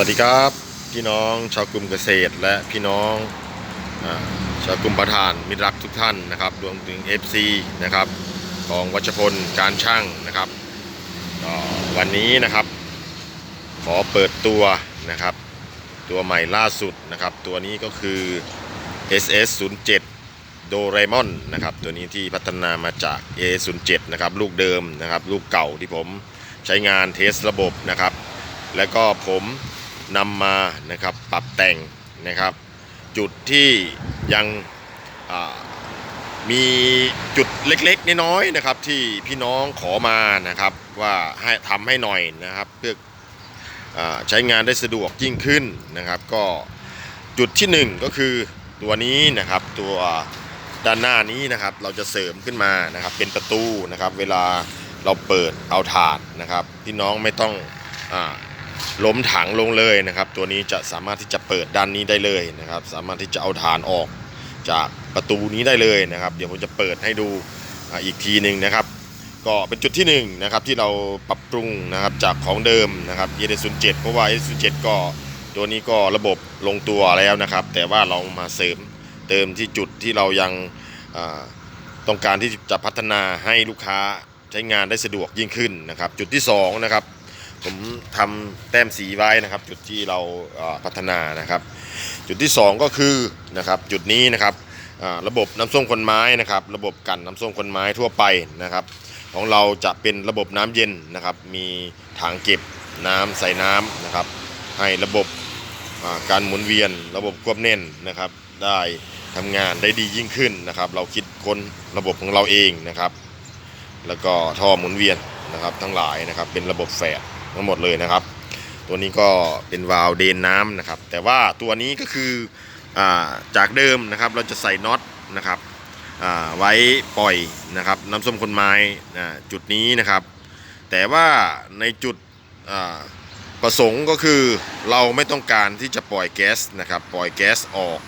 วัสดีครับ พี่น้องชาวกลุ่มเกษตร และพี่น้องอชาวกลุ่มประธานมิตรรักทุกท่านนะครับรวมถึง FC นะครับของวัชพลการช่างนะครับวันนี้นะครับ ขอเปิดตัวนะครับ ตัวใหม่ล่าสุดนะครับ ตัวนี้ก็คือ SS 0 7โดเรมอนนะครับ ตัวนี้ที่พัฒนามาจาก A 0 7นะครับ ลูกเดิมนะครับ ลูกเก่าที่ผมใช้งานเทสระบบนะครับแล้วก็ผม นำมานะครับปรับแต่งนะครับ จุดที่ยังมีจุดเล็กๆน้อยๆนะครับ ที่พี่น้องขอมานะครับ ว่าให้ทำให้หน่อยนะครับเพื่ออใช้งานได้สะดวกยิ่งขึ้นนะครับ ก็จุดที่หนึ่งก็คือตัวนี้นะครับตัวด้านหน้านี้นะครับ เราจะเสริมขึ้นมานะครับ เป็นประตูนะครับ เวลาเราเปิดเอาถาดนะครับ พี่น้องไม่ต้องอ ล้มถังลงเลยนะครับ ตัวนี้จะสามารถที่จะเปิดด้านนี้ได้เลยนะครับ สามารถที่จะเอาฐานออกจากประตูนี้ได้เลยนะครับ เดี๋ยวผมจะเปิดให้ดูอีกทีหนึ่งนะครับ ก็เป็นจุดที่หนึ่งนะครับที่เราปรับปรุงนะครับจากของเดิมนะครับ e 0 7เพราะว่า e 0 7ก็ตัวนี้ก็ระบบลงตัวแล้วนะครับ แต่ว่าเรามาเสริมเติมที่จุดที่เรายังต้องการที่จะพัฒนาให้ลูกค้าใช้งานได้สะดวกยิ่งขึ้นนะครับ จุดที่สองนะครับ ผมทำแต้มสีไว้นะครับ จุดที่เราพัฒนานะครับ จุดที่ 2 ก็คือนะครับจุดนี้นะครับระบบน้ำส้มคนไม้นะครับ ระบบกันน้ำส้มคนไม้ทั่วไปนะครับ ของเราจะเป็นระบบน้ำเย็นนะครับ มีถังเก็บน้ำใส่น้ำนะครับ ให้ระบบการหมุนเวียน ระบบควบแน่นนะครับ ได้ทำงานได้ดียิ่งขึ้นนะครับ เราคิดค้นระบบของเราเองนะครับ แล้วก็ท่อหมุนเวียนนะครับ ทั้งหลายนะครับเป็นระบบแฝด ทั้งหมดเลยนะครับ ตัวนี้ก็เป็นวาล์วเดนน้ำนะครับ แต่ว่าตัวนี้ก็คืออจากเดิมนะครับเราจะใส่น็อตนะครับไว้ปล่อยนะครับน้ำส้มคนไม้จุดนี้นะครับ แต่ว่าในจุดประสงค์ก็คือเราไม่ต้องการที่จะปล่อยแก๊สนะครับปล่อยแก๊สออก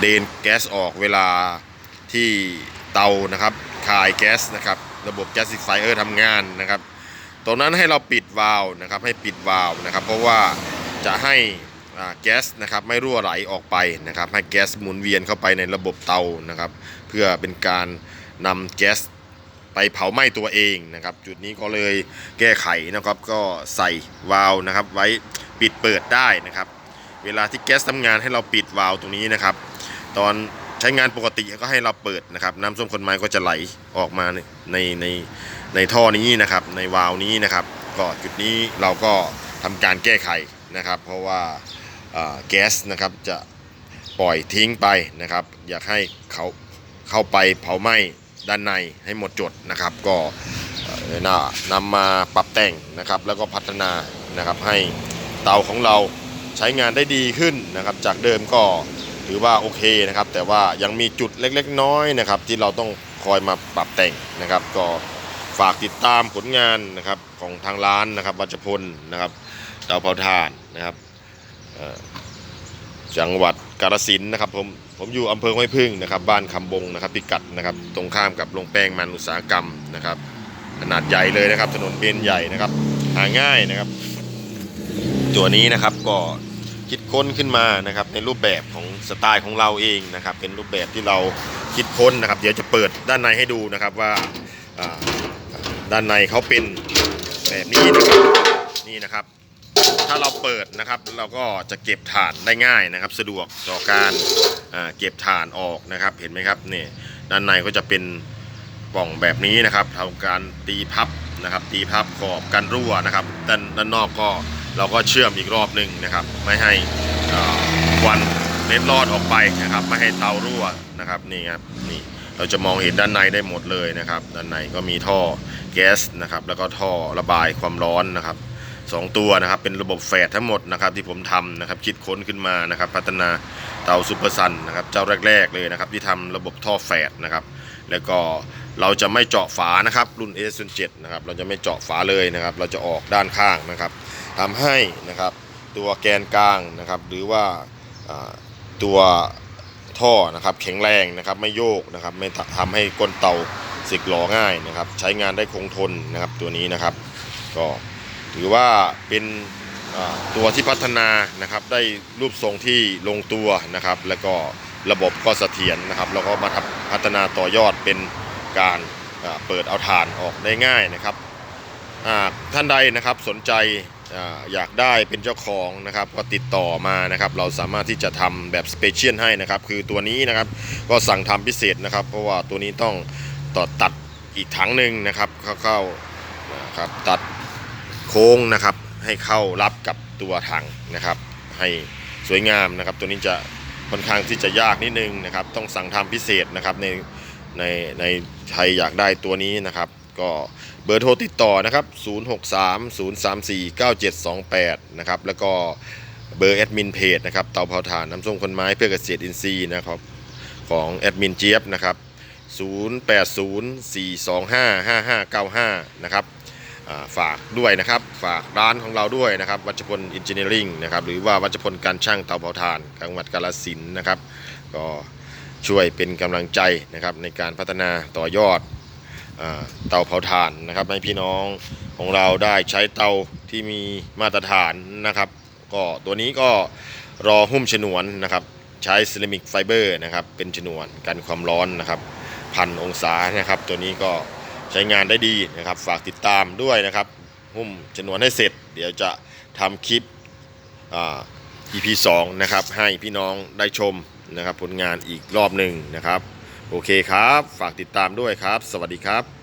เดนแก๊สออกเวลาที่เตานะครับคายแก๊สนะครับระบบแก๊สซิฟเออร์ทำงานนะครับ ตรงนั้นให้เราปิดวาล์วนะครับให้ปิดวาล์วนะครับ เพราะว่าจะให้แก๊สนะครับไม่รั่วไหลออกไปนะครับ ให้แก๊สหมุนเวียนเข้าไปในระบบเตานะครับ เพื่อเป็นการนำแก๊สไปเผาไหม้ตัวเองนะครับ จุดนี้ก็เลยแก้ไขนะครับ ก็ใส่วาล์วนะครับ ไว้ปิดเปิดได้นะครับ เวลาที่แก๊สทำงานให้เราปิดวาล์วตรงนี้นะครับ ตอน ใช้งานปกติก็ให้เราเปิดนะครับ น้ำส้มคนไม้ก็จะไหลออกมาในในในท่อนี้นะครับ ในวาล์วนี้นะครับ ก็จุดนี้เราก็ทำการแก้ไขนะครับ เพราะว่าแก๊สนะครับจะปล่อยทิ้งไปนะครับ อยากให้เขาเข้าไปเผาไหม้ด้านในให้หมดจดนะครับ ก็นำมาปรับแต่งนะครับ แล้วก็พัฒนานะครับให้เตาของเราใช้งานได้ดีขึ้นนะครับ จากเดิมก็ ถือว่าโอเคนะครับ แต่ว่ายังมีจุดเล็กๆ น้อยนะครับ ที่เราต้องคอยมาปรับแต่งนะครับ ก็ฝากติดตามผลงานนะครับของทางร้านนะครับวัชพลนะครับเตาเผาถ่านนะครับจังหวัดกาฬสินนะครับผมผมอยู่อำเภอห้วยพึ่งนะครับ บ้านคำบงนะครับพิกัดนะครับ ตรงข้ามกับโรงแป้งมันอุตสาหกรรมนะครับ ขนาดใหญ่เลยนะครับ ถนนเบนใหญ่นะครับ หาง่ายนะครับ ตัวนี้นะครับก็ คิดค้นขึ้นมานะครับในรูปแบบของสไตล์ของเราเองนะครับ เป็นรูปแบบที่เราคิดค้นนะครับ เดี๋ยวจะเปิดด้านในให้ดูนะครับว่าด้านในเขาเป็นแบบนี้นะครับนี่นะครับ ถ้าเราเปิดนะครับเราก็จะเก็บฐานได้ง่ายนะครับ สะดวกต่อการเก็บฐานออกนะครับ เห็นไหมครับนี่ด้านในก็จะเป็นปล่องแบบนี้นะครับทำการตีพับนะครับ ตีพับขอบกันรั่วนะครับด้านด้านนอกก็ เราก็เชื่อมอีกรอบหนึ่งนะครับ ไม่ให้ควันเล็ดลอดออกไปนะครับ ไม่ให้เตารั่วนะครับนี่ครับนี่เราจะมองเห็นด้านในได้หมดเลยนะครับ ด้านในก็มีท่อแก๊สนะครับแล้วก็ท่อระบายความร้อนนะครับสองตัวนะครับเป็นระบบแฝดทั้งหมดนะครับที่ผมทำนะครับคิดค้นขึ้นมานะครับ พัฒนาเตาซูเปอร์ซันนะครับเจ้าแรก ๆ เลยนะครับที่ทำระบบท่อแฝดนะครับ แล้วก็เราจะไม่เจาะฝานะครับรุ่น s 7นะครับเราจะไม่เจาะฝาเลยนะครับ เราจะออกด้านข้างนะครับ ทำให้นะครับตัวแกนกลางนะครับหรือว่าตัวท่อนะครับแข็งแรงนะครับไม่โยกนะครับไม่ทำให้ก้นเตาสึกหลอง่ายนะครับ ใช้งานได้คงทนนะครับตัวนี้นะครับ ก็ถือว่าเป็นตัวที่พัฒนานะครับได้รูปทรงที่ลงตัวนะครับ แล้วก็ระบบก็เสถียรนะครับ แล้วก็มาพัฒนาต่อยอดเป็นการเปิดเอาถ่านออกได้ง่ายนะครับท่านใดนะครับสนใจ อยากได้เป็นเจ้าของนะครับก็ติดต่อมานะครับเราสามารถที่จะทำแบบสเปเชียลให้นะครับคือตัวนี้นะครับก็สั่งทำพิเศษนะครับ เพราะว่าตัวนี้ต้องต่อตัดอีกถังหนึ่งนะครับเข้าๆนะครับตัดโค้งนะครับให้เข้ารับกับตัวถังนะครับ ให้สวยงามนะครับ ตัวนี้จะค่อนข้างที่จะยากนิดนึงนะครับ ต้องสั่งทำพิเศษนะครับในในในใครอยากได้ตัวนี้นะครับ ก็เบอร์โทรติดต่อนะครับ 0630349728 นะครับ แล้วก็เบอร์แอดมินเพจนะครับ เตาเผาถ่านน้ำส้มคนไม้เพื่อเกษตรอินทรีย์นะครับของแอดมินเจี๊ยบนะครับ 0804255595 นะครับฝากด้วยนะครับ ฝากร้านของเราด้วยนะครับ วัชพลอินเจเนียริงนะครับหรือว่าวัชพลการช่างเตาเผาถ่านจังหวัดกาฬสินธุ์นะครับ ก็ช่วยเป็นกำลังใจนะครับในการพัฒนาต่อยอด เตาเผาถ่านนะครับให้พี่น้องของเราได้ใช้เตาที่มีมาตรฐานนะครับ ก็ตัวนี้ก็รอหุ้มฉนวนนะครับ ใช้เซรามิกไฟเบอร์นะครับ เป็นฉนวนกันความร้อนนะครับพันองศานะครับ ตัวนี้ก็ใช้งานได้ดีนะครับ ฝากติดตามด้วยนะครับ หุ้มจำนวนให้เสร็จ เดี๋ยวจะทำคลิปอ่า EP 2นะครับให้พี่น้องได้ชมนะครับผลงานอีกรอบหนึ่งนะครับ โอเคครับ ฝากติดตามด้วยครับ สวัสดีครับ